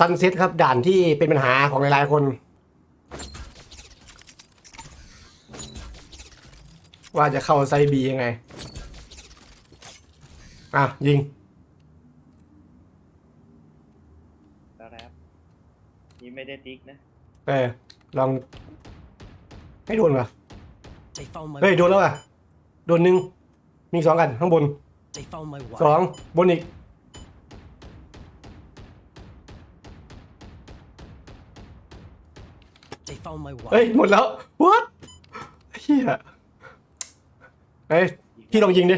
ซันเซ็ตครับด่านที่เป็นปัญหาของหลายๆคน ว่าจะเข้าไซบียังไง อะ ยิงแล้วครับนี่ไม่ได้ติ๊กนะเออลองไม่โดนป่ะ They found my เฮ้ย โดนแล้วอะ โดนหนึ่งมีสองกันข้างบน They found my ส wife. องบนอีก They found my เฮ้ย wife. หมดแล้ว what เฮียเฮ้ย พี่ลองยิงดิ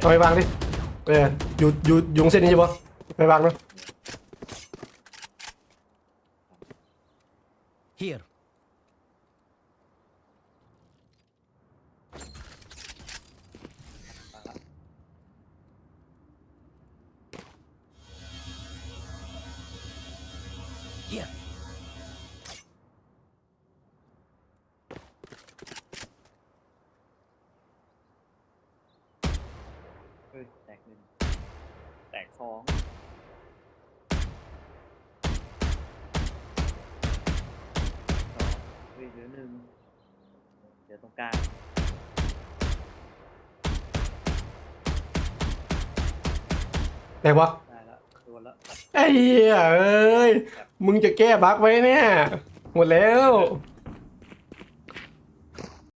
เอาไปวางดิเอออยู่อยู่อยู่ตรงเส้นนี้ใช่ปะไปวางเนาะ Here. มาละ Here. เฮ้ยแตกหนึ่งแตกสองสองเฮ้ยเหลือหนึ่งเดี๋ยวตรงกลางไหนวะ ไอ้เหี้ยเอ้ย มึงจะแก้บั๊กไว้เนี่ย หมดแล้ว